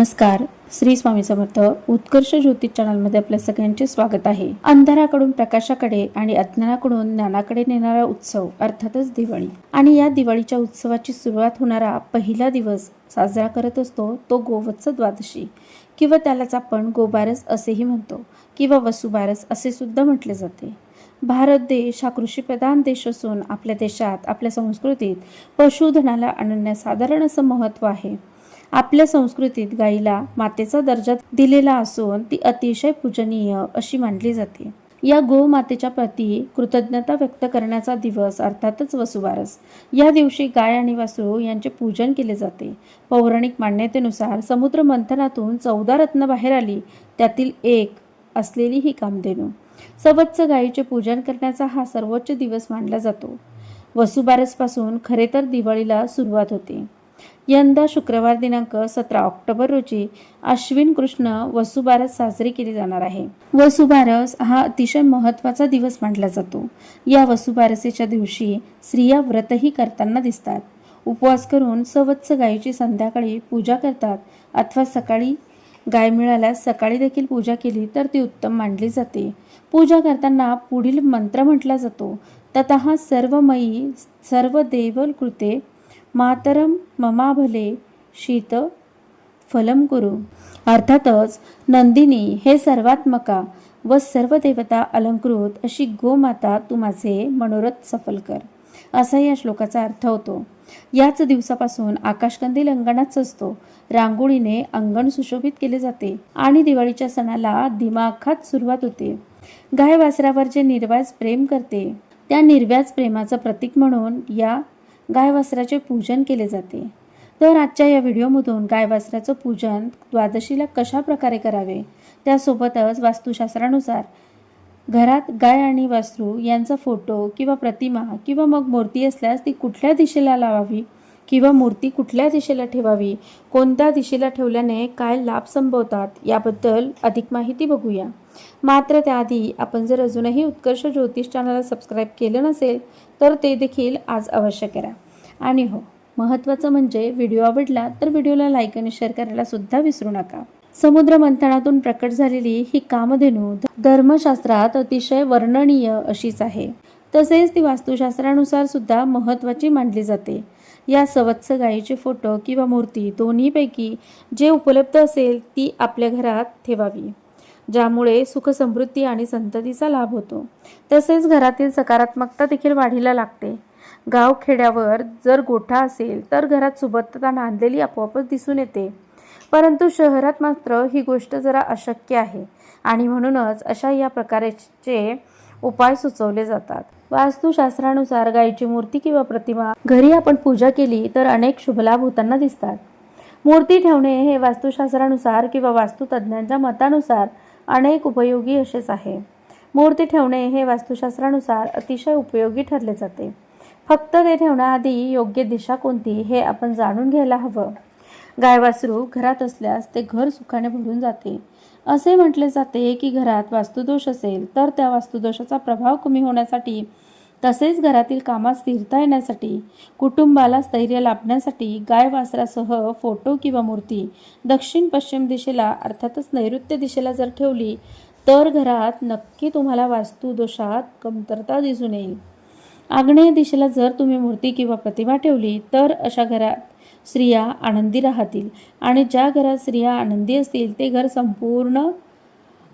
नमस्कार. श्री स्वामी समर्थ उत्कर्ष ज्योतिष चॅनलमध्ये आपल्या सगळ्यांचे स्वागत आहे. अंधाराकडून प्रकाशाकडे आणि अज्ञानाकडून ज्ञानाकडे नेणारा उत्सव अर्थातच दिवाळी. आणि या दिवाळीच्या उत्सवाची सुरुवात होणारा पहिला दिवस साजरा करत असतो तो गोवत्स द्वादशी. किंवा त्यालाच आपण गोबारस असेही म्हणतो किंवा वसुबारस असे सुद्धा म्हटले जाते. भारत देश हा कृषीप्रधान देश असून आपल्या देशात आपल्या संस्कृतीत पशुधनाला अनन्यसाधारण असं महत्त्व आहे. आपल्या संस्कृतीत गाईला मातेचा दर्जा दिलेला असून ती अतिशय पूजनीय अशी मानली जाते. या गोमातेच्या प्रती कृतज्ञता व्यक्त करण्याचा दिवस अर्थातच वसुबारस. या दिवशी गाय आणि वासरू यांचे पूजन केले जाते. पौराणिक मान्यतेनुसार समुद्र मंथनातून चौदा रत्न बाहेर आली. त्यातील एक असलेली ही कामधेनू. सवत्स गायीचे पूजन करण्याचा हा सर्वोच्च दिवस मानला जातो. वसुबारसपासून खरे तर दिवाळीला सुरुवात होते. यंदा शुक्रवार दिनांक सतरा ऑक्टोबर रोजी अश्विन कृष्ण वसुबारस साजरी केली जाणार आहे. वसुबारस हा अतिशय महत्त्वाचा दिवस मानला जातो. या वसुबारसेच्या दिवशी स्त्रिया व्रतही करताना दिसतात. उपवास करून सवत्स गायीची संध्याकाळी पूजा करतात अथवा सकाळी गाय मिळाल्यास सकाळी देखील पूजा केली तर ती उत्तम मानली जाते. पूजा करताना पुढील मंत्र म्हटला जातो. तत सर्वमयी सर्व देवल कृते मातरम ममाभले शीत फलम कुरु. अर्थातच नंदिनी हे सर्वात्मका व सर्व देवता अलंकृत अशी गोमाता तू माझे मनोरथ सफल कर. असा या श्लोकाचा अर्थ होतो. याच दिवसापासून आकाशकंदील अंगणात असतो रांगोळीने अंगण सुशोभित केले जाते आणि दिवाळीच्या सणाला दिमाखात सुरुवात होते. गाय वासरावर जे निर्व्याज प्रेम करते त्या निर्व्याज प्रेमाचं प्रतीक म्हणून या गायवासराचे पूजन केले जाते. तर आजच्या या व्हिडिओमधून गायवासराचं पूजन द्वादशीला कशा प्रकारे करावे? त्यासोबतच वास्तुशास्त्रानुसार घरात गाय आणि वासरू यांचा फोटो किंवा प्रतिमा किंवा मग मूर्ती असल्यास ती कुठल्या दिशेला लावावी किंवा मूर्ती कुठल्या दिशेला ठेवावी? कोणत्या दिशेला ठेवल्याने काय लाभ संभवतात? याबद्दल अधिक माहिती बघूया. मात्र त्याआधी आपण जर अजूनही उत्कर्ष ज्योतिष चॅनलला सबस्क्राईब केलं नसेल तर ते देखील आज अवश्य करा. आणि हो महत्त्वाचं म्हणजे व्हिडिओ आवडला तर व्हिडिओला लाईक आणि शेअर करायला सुद्धा विसरू नका. समुद्र मंथनातून प्रकट झालेली ही कामधेनू धर्मशास्त्रात अतिशय वर्णनीय अशीच आहे. तसेच ती वास्तुशास्त्रानुसार सुद्धा महत्त्वाची मानली जाते. या सवत्स गायीचे फोटो किंवा मूर्ती दोन्हीपैकी जे उपलब्ध असेल ती आपल्या घरात ठेवावी. ज्यामुळे सुख समृद्धी आणि संततीचा लाभ होतो. तसेच घरातील सकारात्मकता देखील वाढीला लागते. गाव खेड्यावर जर गोठा असेल तर घरात सुबत्तता नांदलेली आपोआपच दिसून येते. परंतु शहरात मात्र ही गोष्ट जरा अशक्य आहे आणि म्हणूनच अशा या प्रकारचे उपाय सुचवले जातात. वास्तुशास्त्रानुसार गायीची मूर्ती किंवा प्रतिमा घरी आपण पूजा केली तर अनेक शुभलाभ होताना दिसतात. मूर्ती ठेवणे हे वास्तुशास्त्रानुसार किंवा वास्तुतज्ञांच्या मतानुसार अनेक उपयोगी असेच आहे. मूर्ती ठेवणे हे वास्तुशास्त्रानुसार अतिशय उपयोगी ठरले जाते. फक्त ते ठेवण्याआधी योग्य दिशा कोणती हे आपण जाणून घ्यायला हवं. गाय वासरू घरात असल्यास ते घर सुखाने भरून जाते. असे म्हटले जाते की घरात वास्तुदोष असेल तर त्या वास्तुदोषाचा प्रभाव कमी होण्यासाठी तसेच घरातील कामात स्थिरता येण्यासाठी कुटुंबाला स्थैर्य लाभण्यासाठी गाय वासरासह फोटो किंवा मूर्ती दक्षिण पश्चिम दिशेला अर्थातच नैऋत्य दिशेला जर ठेवली तर घरात नक्की तुम्हाला वास्तुदोषात कमतरता दिसून येईल. आग्नेय दिशेला जर तुम्ही मूर्ती किंवा प्रतिमा ठेवली तर अशा घरात स्त्रिया आनंदी राहतील आणि ज्या घरात स्त्रिया आनंदी असतील ते घर संपूर्ण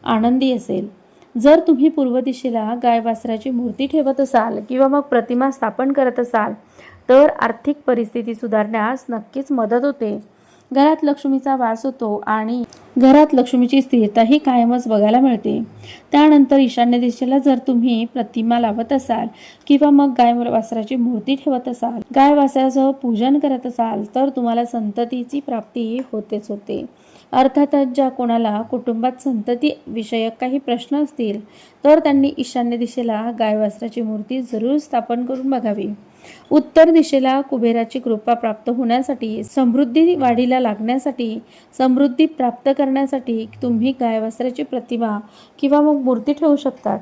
आनंदी असेल. जर तुम्ही पूर्व दिशेला गाय वासराची मूर्ती ठेवत असाल किंवा मग प्रतिमा स्थापन करत असाल तर आर्थिक परिस्थिती सुधारण्यास नक्कीच मदत होते. घरात लक्ष्मीचा वास होतो आणि घरात लक्ष्मीची स्थिरताही कायमच बघायला मिळते. त्यानंतर ईशान्य दिशेला जर तुम्ही प्रतिमा लावत असाल किंवा मग गाय वासराची मूर्ती ठेवत असाल गाय वासरासह पूजन करत असाल तर तुम्हाला संततीची प्राप्ती होतेच होते. अर्थातच ज्या कोणाला कुटुंबात संतती विषयक काही प्रश्न असतील तर त्यांनी ईशान्य दिशेला गायवास्त्राची मूर्ती जरूर स्थापन करून बघावी. उत्तर दिशेला कुबेराची कृपा प्राप्त होण्यासाठी समृद्धी वाढीला लागण्यासाठी समृद्धी प्राप्त करण्यासाठी तुम्ही गायवास्त्राची प्रतिमा किंवा मग मूर्ती ठेवू शकतात.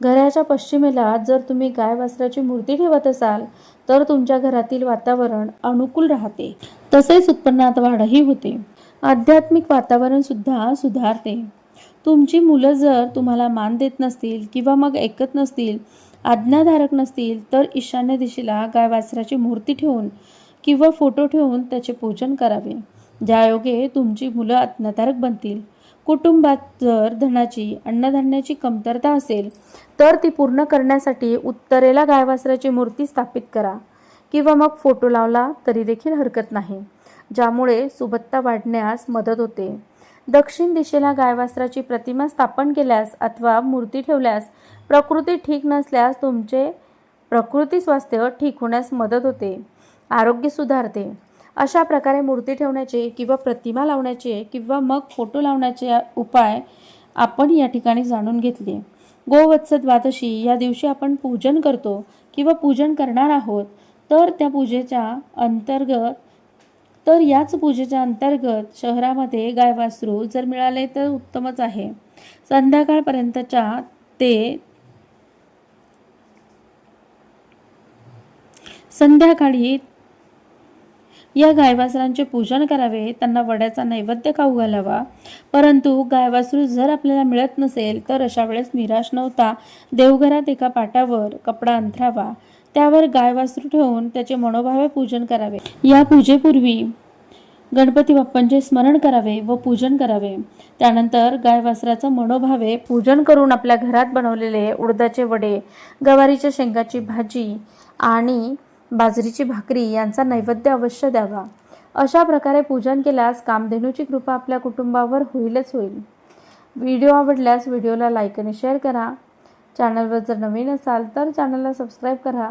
घराच्या पश्चिमेला जर तुम्ही गाय वासराची मूर्ती ठेवत असाल तर तुमच्या घरातील वातावरण अनुकूल राहते. तसेच उत्पन्नात वाढही होते. आध्यात्मिक वातावरणसुद्धा सुधारते. तुमची मुलं जर तुम्हाला मान देत नसतील किंवा मग ऐकत नसतील आज्ञाधारक नसतील तर ईशान्य दिशेला गाय वासराची मूर्ती ठेवून किंवा फोटो ठेवून त्याचे पूजन करावे. ज्यायोगे तुमची मुलं आज्ञाधारक बनतील. कुटुंबात जर धनाची अन्नधान्याची कमतरता असेल तर ती पूर्ण करण्यासाठी उत्तरेला गायवासराची मूर्ती स्थापित करा. किंवा मग फोटो लावला तरी देखील हरकत नाही. ज्यामुळे सुबत्ता वाढण्यास मदत होते. दक्षिण दिशेला गायवास्त्राची प्रतिमा स्थापन केल्यास अथवा मूर्ती ठेवल्यास प्रकृती ठीक नसल्यास तुमचे प्रकृती स्वास्थ्य ठीक होण्यास मदत होते. आरोग्य सुधारते. अशा प्रकारे मूर्ती ठेवण्याचे किंवा प्रतिमा लावण्याचे किंवा मग फोटो लावण्याचे उपाय आपण या ठिकाणी जाणून घेतले. गोवत्स द्वादशी या दिवशी आपण पूजन करतो किंवा पूजन करणार आहोत तर त्या पूजेच्या अंतर्गत तर याच पूजेच्या अंतर्गत शहरामध्ये गाय वासरू जर मिळाले तर उत्तमच आहे. संध्याकाळपर्यंतच्या ते संध्याकाळी या गायवासरांचे पूजन करावे त्यांना वड्याचा नैवेद्य खाऊ घालावा. परंतु गायवासरू जर आपल्याला मिळत नसेल तर अशा वेळेस निराश न होता देवघरात एका पाटावर कपडा अंथरावा. त्यावर गाय वासरू ठेवून त्याचे मनोभावे पूजन करावे. या पूजेपूर्वी गणपती बाप्पांचे स्मरण करावे व पूजन करावे. त्यानंतर गाय वासराचं मनोभावे पूजन करून आपल्या घरात बनवलेले उडदाचे वडे गवारीच्या शेंगाची भाजी आणि बाजरीची भाकरी यांचा नैवेद्य अवश्य द्यावा. अशा प्रकारे पूजन केल्यास कामधेनूची कृपा आपल्या कुटुंबावर होईलच होईल. व्हिडिओ आवडल्यास व्हिडिओला लाईक आणि शेअर करा. चॅनलवर जर नवीन असाल तर चॅनलला सबस्क्राईब करा.